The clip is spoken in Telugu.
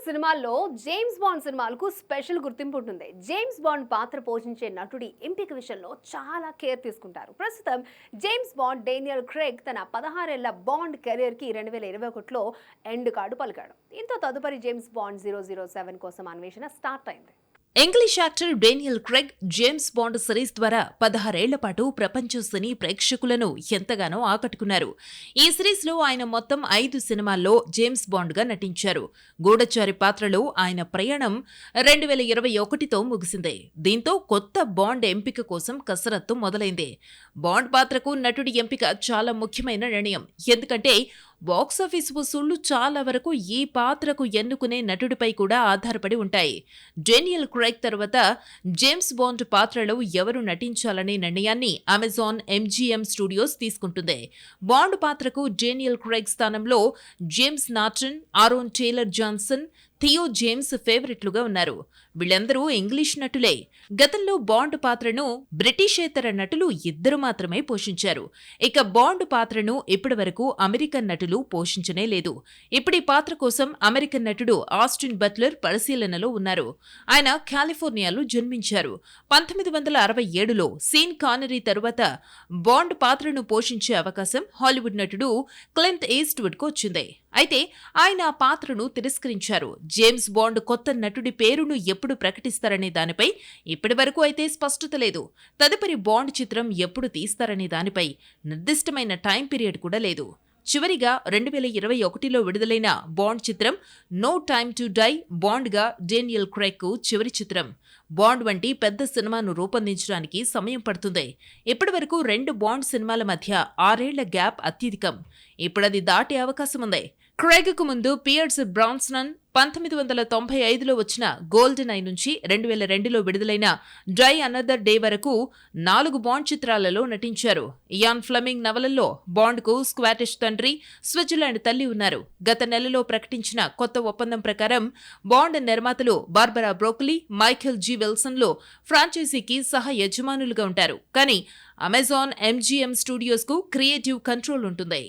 బాండ్ సినిమాల్లో జేమ్స్ బాండ్ సినిమాలకు స్పెషల్ గుర్తింపు ఉంటుంది. జేమ్స్ బాండ్ పాత్ర పోషించే నటుడి ఎంపిక విషయంలో చాలా కేర్ తీసుకుంటారు. ప్రస్తుతం జేమ్స్ బాండ్ డేనియల్ క్రేగ్ తన పదహారేళ్ళ బాండ్ కెరీర్కి రెండు వేల ఇరవై ఒకటిలో ఎండ్ కార్డు పలికాడు. దీంతో తదుపరి James Bond zero zero seven కోసం అన్వేషణ స్టార్ట్ అయింది. English actor Daniel Craig James Bond series ద్వారా పదహారేళ్ళ పాటు ప్రపంచ సినీ ప్రేక్షకులను ఎంతగానో ఆకట్టుకున్నారు. ఈ సిరీస్లో ఆయన మొత్తం ఐదు సినిమాల్లో జేమ్స్ బాండ్గా నటించారు. గూఢచారి పాత్రలో ఆయన ప్రయాణం రెండు వేల ఇరవై ఒకటితో ముగిసింది. దీంతో కొత్త బాండ్ ఎంపిక కోసం కసరత్తు మొదలైంది. బాండ్ పాత్రకు నటుడి ఎంపిక చాలా ముఖ్యమైన నిర్ణయం. ఎందుకంటే బాక్సాఫీస్ వసూళ్ళు చాలా వరకు ఈ పాత్రకు ఎన్నుకునే నటుడిపై కూడా ఆధారపడి ఉంటాయి. డేనియల్ క్రైక్ తర్వాత జేమ్స్ బాండ్ పాత్రలో ఎవరు నటించాలనే నిర్ణయాన్ని అమెజాన్ ఎంజీఎం స్టూడియోస్ తీసుకుంటుంది. బాండ్ పాత్రకు డేనియల్ క్రైక్ స్థానంలో James Norton Aaron Taylor Johnson Theo James ఫేవరెట్లుగా ఉన్నారు. వీళ్ళందరూ ఇంగ్లీష్ నటులే. గతంలో బాండ్ పాత్రను బ్రిటిషేతర నటులు ఇద్దరు మాత్రమే పోషించారు. ఇక బాండ్ పాత్రను ఇప్పటివరకు అమెరికన్ నటులు పోషించనే లేదు. ఇప్పుడు పాత్ర కోసం అమెరికన్ నటుడు ఆస్టిన్ బట్లర్ పరిశీలనలో ఉన్నారు. ఆయన కాలిఫోర్నియాలో జన్మించారు. పంతొమ్మిది వందల అరవై ఏడులో సీన్ కానరీ తరువాత బాండ్ పాత్రను పోషించే అవకాశం హాలీవుడ్ నటుడు క్లెంత్ ఈస్ట్వుడ్కు వచ్చింది. అయితే ఆయన ఆ పాత్రను తిరస్కరించారు. జేమ్స్ బాండ్ కొత్త నటుడి పేరును ఎప్పుడు ప్రకటిస్తారనే దానిపై ఇప్పటి వరకు అయితే స్పష్టత లేదు. తదుపరి బాండ్ చిత్రం ఎప్పుడు తీస్తారనే దానిపై నిర్దిష్టమైన టైం పీరియడ్ కూడా లేదు. చివరిగా రెండు వేల ఇరవై ఒకటిలో విడుదలైన బాండ్ చిత్రం నో టైమ్ టు డై బాండ్గా డేనియల్ క్రైక్కు చివరి చిత్రం. బాండ్ వంటి పెద్ద సినిమాను రూపొందించడానికి సమయం పడుతుంది. ఇప్పటివరకు రెండు బాండ్ సినిమాల మధ్య ఆరేళ్ళ గ్యాప్ అత్యధికం. ఇప్పుడది దాటే అవకాశం ఉంది. క్రేగ్కు ముందు పియర్స్ బ్రాన్స్నన్ పంతొమ్మిది వందల తొంభై ఐదులో వచ్చిన గోల్డెన్ ఐ నుంచి రెండు వేల రెండులో విడుదలైన డ్రై అనదర్ డే వరకు నాలుగు బాండ్ చిత్రాలలో నటించారు. ఇయాన్ ఫ్లమింగ్ నవలల్లో బాండ్కు స్క్వాటిష్ తండ్రి స్విట్జర్లాండ్ తల్లి ఉన్నారు. గత నెలలో ప్రకటించిన కొత్త ఒప్పందం ప్రకారం బాండ్ నిర్మాతలు బార్బరా బ్రోక్లీ మైఖెల్ జీ విల్సన్లో ఫ్రాంచైజీకి సహ యజమానులుగా ఉంటారు. కానీ అమెజాన్ ఎంజీఎం స్టూడియోస్కు క్రియేటివ్ కంట్రోల్ ఉంటుంది.